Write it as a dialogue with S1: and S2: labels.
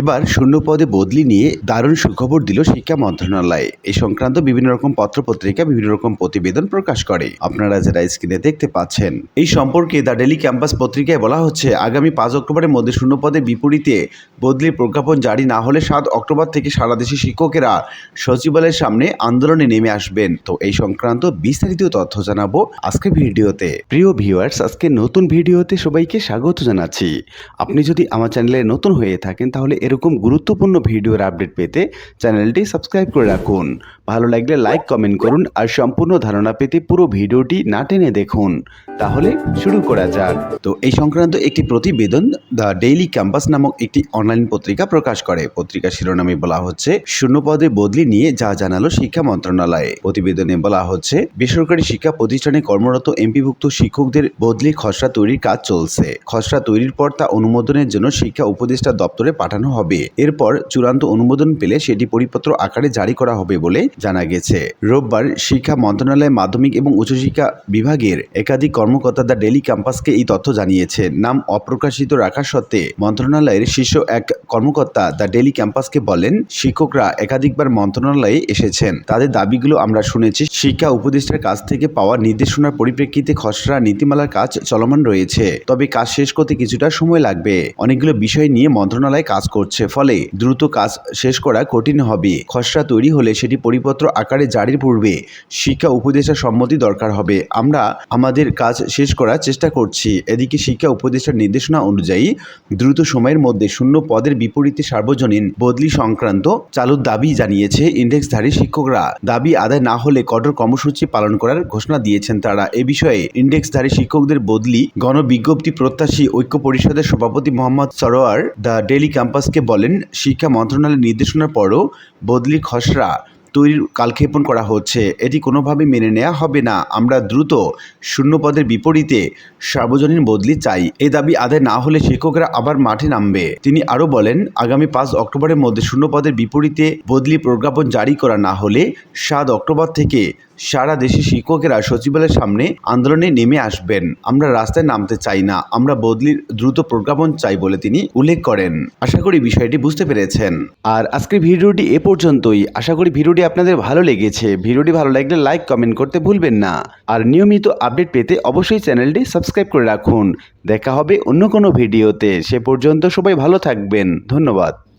S1: এবার শূন্য পদে বদলি নিয়ে দারুণ সুখবর দিল শিক্ষা মন্ত্রণালয়। এই সংক্রান্ত বিভিন্ন রকম পত্রপত্রিকা বিভিন্ন রকম প্রতিবেদন প্রকাশ করে। আপনারা যারা স্ক্রিনে দেখতে পাচ্ছেন, এই সম্পর্কে দ্য ডেলি ক্যাম্পাস পত্রিকায় বলা হচ্ছে, আগামী পাঁচ অক্টোবরের মধ্যে শূন্য পদের বিপরীতে বদলির প্রজ্ঞাপন জারি না হলে সাত অক্টোবর থেকে সারা দেশে শিক্ষকেরা সচিবালয়ের সামনে আন্দোলনে নেমে আসবেন। তো এই সংক্রান্ত বিস্তারিত তথ্য জানাব আজকে ভিডিওতে। প্রিয় ভিউয়ার্স আজকে নতুন ভিডিওতে সবাইকে স্বাগত জানাচ্ছি। আপনি যদি আমার চ্যানেলে নতুন হয়ে থাকেন, তাহলে এরকম গুরুত্বপূর্ণ ভিডিওর আপডেট পেতে চ্যানেলটি সাবস্ক্রাইব করে রাখুন। ভালো লাগলে লাইক, কমেন্ট করুন আর সম্পূর্ণ ধারণা পেতে পুরো ভিডিওটি না টেনে দেখুন। তাহলে শুরু করা যাক। তো এই সংক্রান্ত একটি প্রতিবেদন দ্য ডেইলি ক্যাম্পাস নামক একটি অনলাইন পত্রিকা প্রকাশ করে। পত্রিকা শিরোনামে বলা হচ্ছে শূন্য পদে বদলি নিয়ে যা জানালো শিক্ষা মন্ত্রণালয়ে। প্রতিবেদনে বলা হচ্ছে, বেসরকারি শিক্ষা প্রতিষ্ঠানে কর্মরত এমপিভুক্ত শিক্ষকদের বদলি খসড়া তৈরির কাজ চলছে। খসড়া তৈরির পর তা অনুমোদনের জন্য শিক্ষা উপদেষ্টা দপ্তরে পাঠানো হবে। এরপর চূড়ান্ত অনুমোদন পেলে সেটি পরিপত্র আকারে জারি করা হবে বলে জানা গেছে। রোববার শিক্ষা মন্ত্রণালয় মাধ্যমিক এবং উচ্চশিক্ষা বিভাগের একাধিক কর্মকর্তা দ্য ডেলি ক্যাম্পাসকে এই তথ্য জানিয়েছে। নাম অপ্রকাশিত রাখা সত্ত্বে মন্ত্রণালয়ের শীর্ষ এক কর্মকর্তা দ্য ডেলি ক্যাম্পাসকে বলেন, শিক্ষকরা একাধিকবার মন্ত্রণালয়ে এসেছেন। তাদের দাবিগুলো আমরা শুনেছি। শিক্ষা উপদেষ্টার কাছ থেকে পাওয়া নির্দেশনার পরিপ্রেক্ষিতে খসড়া নীতিমালার কাজ চলমান রয়েছে। তবে কাজ শেষ করতে কিছুটা সময় লাগবে। অনেকগুলো বিষয় নিয়ে মন্ত্রণালয় কাজ করছে। ফলে দ্রুত কাজ শেষ করা কঠিন হবে। খসড়া তৈরি হলে সেটি পরিপত্র আকারে জারির পূর্বে শিক্ষা উপদেষ্টার সম্মতি দরকার হবে। আমরা আমাদের কাজ শেষ করার চেষ্টা করছি। এদিকে শিক্ষা উপদেষ্টার নির্দেশনা অনুযায়ী দ্রুত সময়ের মধ্যে শূন্য পদের বিপরীতে সার্বজনীন বদলি সংক্রান্ত চালুর দাবি জানিয়েছে ইন্ডেক্সধারী শিক্ষকরা। দাবি আদায় না হলে কঠোর কর্মসূচি পালন করার ঘোষণা দিয়েছেন তারা। এ বিষয়ে ইন্ডেক্সধারী শিক্ষকদের বদলি গণবিজ্ঞপ্তি প্রত্যাশী ঐক্য পরিষদের সভাপতি মোহাম্মদ সরোয়ার দ্য ডেলি ক্যাম্পাসকে বলেন, শিক্ষা মন্ত্রণালয়ের নির্দেশনার পরও বদলি খসড়া তৈরির কালক্ষেপণ করা হচ্ছে। এটি কোনোভাবে মেনে নেওয়া হবে না। আমরা দ্রুত শূন্য পদের বিপরীতে সার্বজনীন বদলি চাই। এই দাবি আদায় না হলে শিক্ষকরা আবার মাঠে নামবে। তিনি আরও বলেন, আগামী পাঁচ অক্টোবরের মধ্যে শূন্য পদের বিপরীতে বদলি প্রজ্ঞাপন জারি করা না হলে সাত অক্টোবর থেকে সারা দেশে শিক্ষকেরা সচিবালয়ের সামনে আন্দোলনে নেমে আসবেন। আমরা রাস্তায় নামতে চাই না, আমরা বদলির দ্রুত প্রজ্ঞাপন চাই বলে তিনি উল্লেখ করেন। আশা করি বিষয়টি বুঝতে পেরেছেন। আর আজকের ভিডিওটি এ পর্যন্তই। আশা করি ভিডিওটি আপনাদের ভালো লেগেছে। ভিডিওটি ভালো লাগলে লাইক, কমেন্ট করতে ভুলবেন না। আর নিয়মিত আপডেট পেতে অবশ্যই চ্যানেলটি সাবস্ক্রাইব করে রাখুন। দেখা হবে অন্য কোনো ভিডিওতে। সে পর্যন্ত সবাই ভালো থাকবেন। ধন্যবাদ।